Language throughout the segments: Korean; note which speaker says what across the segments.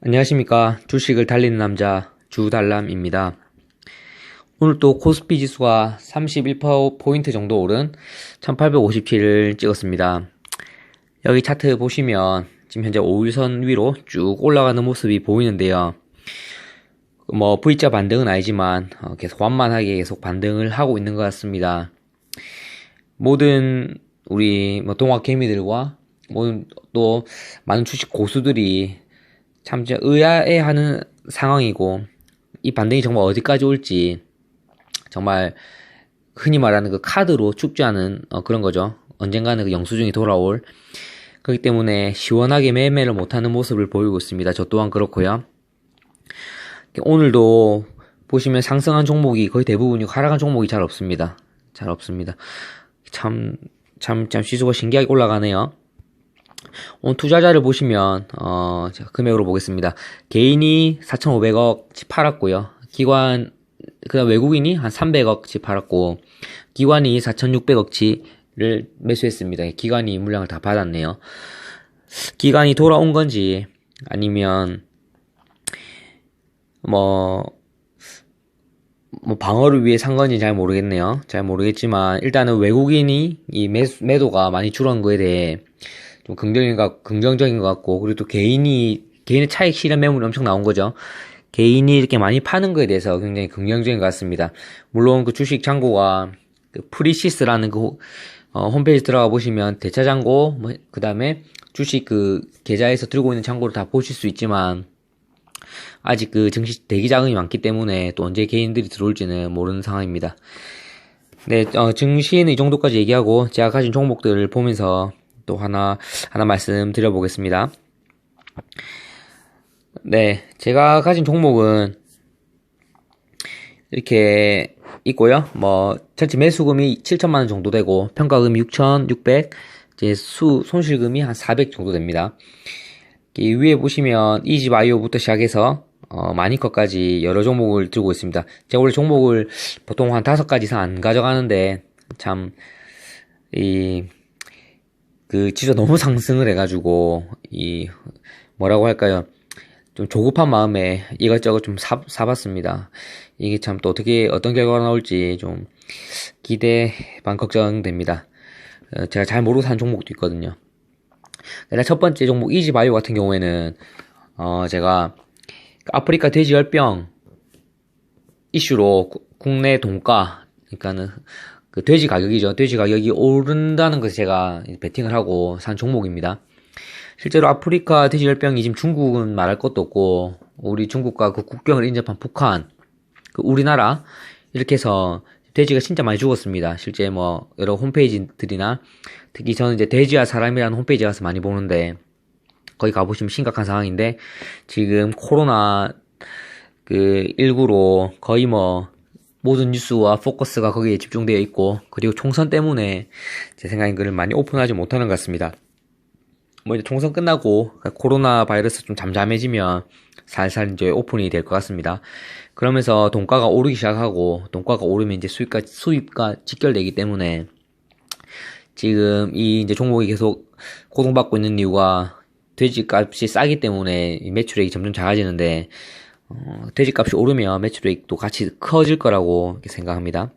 Speaker 1: 안녕하십니까. 주식을 달리는 남자 주달람입니다. 오늘 또 코스피 지수가 31%포인트 정도 오른 1857을 찍었습니다. 여기 차트 보시면 지금 현재 5일선 위로 쭉 올라가는 모습이 보이는데요. 뭐 V자 반등은 아니지만 어, 계속 완만하게 계속 반등을 하고 있는 것 같습니다. 모든 우리 뭐 동학 개미들과 또 많은 주식 고수들이 참 의아해하는 상황이고 이 반등이 정말 어디까지 올지 정말 흔히 말하는 그 카드로 축제하는 어, 그런 거죠. 언젠가는 그 영수증이 돌아올 그렇기 때문에 시원하게 매매를 못하는 모습을 보이고 있습니다. 저 또한 그렇고요. 오늘도 보시면 상승한 종목이 거의 대부분이 하락한 종목이 잘 없습니다. 잘 없습니다. 참, 참, 참 시수가 신기하게 올라가네요. 오늘 투자자를 보시면 어, 금액으로 보겠습니다. 개인이 4,500억치 팔았고요. 기관 그다음 외국인이 한 300억치 팔았고 기관이 4,600억치를 매수했습니다. 기관이 물량을 다 받았네요. 기관이 돌아온 건지 아니면 뭐, 뭐 방어를 위해 산 건지 잘 모르겠네요. 잘 모르겠지만 일단은 외국인이 이 매, 매도가 많이 줄은 거에 대해 좀 긍정적인 것, 긍정적인 것 같고, 그리고 또 개인이, 개인의 차익 실현 매물이 엄청 나온 거죠. 개인이 이렇게 많이 파는 거에 대해서 굉장히 긍정적인 것 같습니다. 물론 그 주식 창고가 그 프리시스라는 그 어, 홈페이지 들어가 보시면 대차 창고, 뭐, 그 다음에 주식 그 계좌에서 들고 있는 창고를 다 보실 수 있지만, 아직 그 증시 대기 자금이 많기 때문에 또 언제 개인들이 들어올지는 모르는 상황입니다. 네, 어, 증시는 이 정도까지 얘기하고 제가 가진 종목들을 보면서 또 하나, 하나 말씀 드려 보겠습니다. 네, 제가 가진 종목은 이렇게 있고요. 뭐, 전체 매수금이 7천만 원 정도 되고, 평가금이 6,600, 이제 수, 손실금이 한 400 정도 됩니다. 이 위에 보시면 이집 아이오부터 시작해서 어, 마니커까지 여러 종목을 들고 있습니다. 제가 원래 종목을 보통 한 다섯 가지 이상 안 가져가는데 참 이 그 지수가 너무 상승을 해가지고 이 뭐라고 할까요? 좀 조급한 마음에 이것저것 좀 사, 사봤습니다. 이게 참 또 어떻게 어떤 결과가 나올지 좀 기대 반 걱정됩니다. 어, 제가 잘 모르고 산 종목도 있거든요. 일단 첫 번째 종목 이지바이오 같은 경우에는 어 제가 아프리카 돼지열병 이슈로 국내 동가 그러니까는 그 돼지 가격이죠. 돼지 가격이 오른다는 것을 제가 베팅을 하고 산 종목입니다. 실제로 아프리카 돼지 열병이 지금 중국은 말할 것도 없고 우리 중국과 그 국경을 인접한 북한, 그 우리나라 이렇게 해서 돼지가 진짜 많이 죽었습니다. 실제 뭐 여러 홈페이지들이나 특히 저는 이제 돼지와 사람이라는 홈페이지 가서 많이 보는데 거기 가보시면 심각한 상황인데 지금 코로나 그 19로 거의 뭐 모든 뉴스와 포커스가 거기에 집중되어 있고 그리고 총선 때문에 제 생각엔 그를 많이 오픈하지 못하는 것 같습니다. 뭐 이제 총선 끝나고 코로나 바이러스 좀 잠잠해지면 살살 이제 오픈이 될 것 같습니다. 그러면서 돈가가 오르기 시작하고 돈가가 오르면 이제 수입과 수입과 직결되기 때문에 지금 이 이제 종목이 계속 고통받고 있는 이유가 돼지값이 싸기 때문에 매출액이 점점 작아지는데 어, 돼지값이 오르면 매출액도 같이 커질 거라고 생각합니다.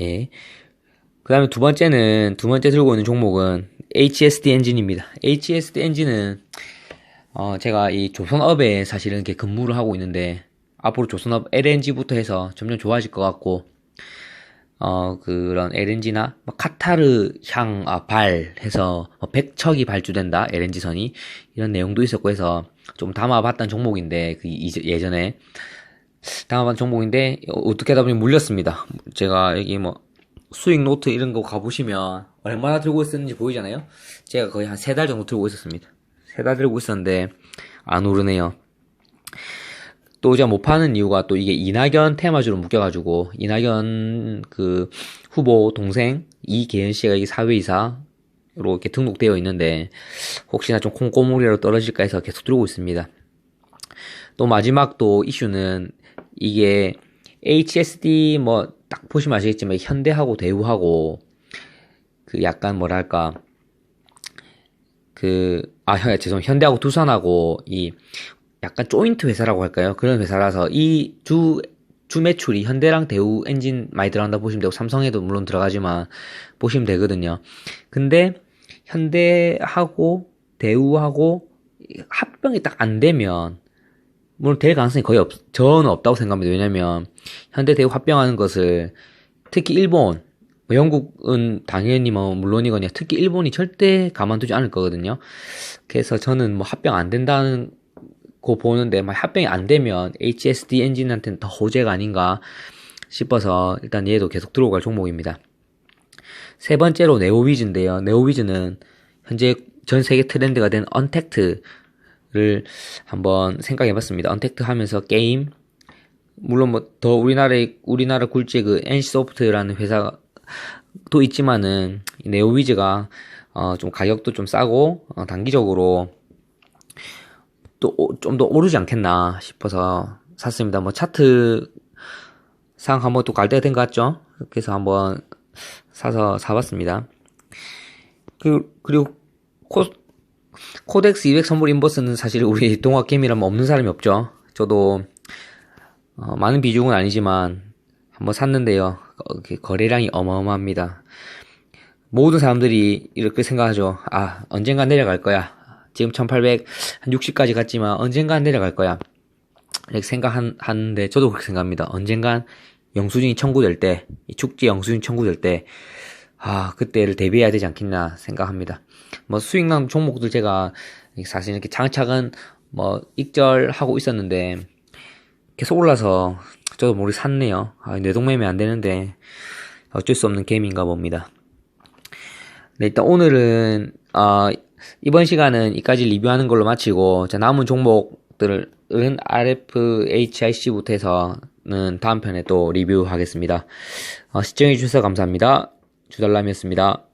Speaker 1: 예. 그 다음에 두 번째는, 두 번째 들고 있는 종목은 HSD 엔진입니다. HSD 엔진은, 어, 제가 이 조선업에 사실은 이렇게 근무를 하고 있는데, 앞으로 조선업 LNG부터 해서 점점 좋아질 것 같고, 어, 그런 LNG나 뭐 카타르 향, 아, 발 해서 뭐 100척이 발주된다, LNG선이. 이런 내용도 있었고 해서 좀 담아봤던 종목인데, 그 예전에. 담아봤던 종목인데, 어떻게 하다 보니 물렸습니다. 제가 여기 뭐, 수익 노트 이런 거 가보시면 얼마나 들고 있었는지 보이잖아요? 제가 거의 한 세 달 정도 들고 있었습니다. 세 달 들고 있었는데, 안 오르네요. 또 제가 못 파는 이유가 또 이게 이낙연 테마주로 묶여가지고 이낙연 그 후보 동생 이계현 씨가 이 사회이사 로 이렇게 등록되어 있는데 혹시나 좀 콩고물이라도 떨어질까 해서 계속 들고 있습니다. 또 마지막 또 이슈는 이게 HSD 뭐 딱 보시면 아시겠지만 현대하고 대우하고 그 약간 뭐랄까 그 그, 아, 현, 죄송, 현대하고 두산하고 이 약간 조인트 회사라고 할까요? 그런 회사라서 이 주, 주 매출이 현대랑 대우 엔진 많이 들어간다 보시면 되고 삼성에도 물론 들어가지만 보시면 되거든요. 근데 현대하고 대우하고 합병이 딱 안 되면 물론 될 가능성이 거의 없, 저는 없다고 생각합니다. 왜냐면 현대 대우 합병하는 것을 특히 일본, 뭐 영국은 당연히 뭐 물론이거든요. 특히 일본이 절대 가만두지 않을 거거든요. 그래서 저는 뭐 합병 안 된다는 거 보는데 막 합병이 안 되면 HSD 엔진한테는 더 호재가 아닌가 싶어서 일단 얘도 계속 들어갈 종목입니다. 세 번째로 네오위즈인데요. 네오위즈는 현재 전 세계 트렌드가 된 언택트를 한번 생각해 봤습니다. 언택트 하면서 게임, 물론 뭐 더 우리나라의, 우리나라 굴지 그 NC소프트라는 회사도 있지만은 이 네오위즈가 어, 좀 가격도 좀 싸고 어, 단기적으로 또 좀 더 오르지 않겠나 싶어서 샀습니다. 뭐 차트 상 한번 또 갈 때가 된 것 같죠? 그래서 한번 사서 사봤습니다. 그, 그리고 코, 코덱스 200 선물 인버스는 사실 우리 동학개미라면 없는 사람이 없죠. 저도 어, 많은 비중은 아니지만 한번 샀는데요. 어, 거래량이 어마어마합니다. 모든 사람들이 이렇게 생각하죠. 아, 언젠간 내려갈 거야. 지금 1860까지 갔지만 언젠간 내려갈 거야. 이렇게 생각하는데 저도 그렇게 생각합니다. 언젠간 영수증이 청구될 때, 이 축제 영수증 청구될 때, 아, 그때를 대비해야 되지 않겠나 생각합니다. 뭐 수익난 종목들 제가 사실 이렇게 장착은 뭐 익절하고 있었는데 계속 올라서 저도 모르게 샀네요. 아, 뇌동매매 안 되는데 어쩔 수 없는 게임인가 봅니다. 네, 일단 오늘은 어, 이번 시간은 이까지 리뷰하는 걸로 마치고 자, 남은 종목들은 RFHIC부터 해서 는 다음 편에 또 리뷰하겠습니다. 어, 시청해주셔서 감사합니다. 주달람이었습니다.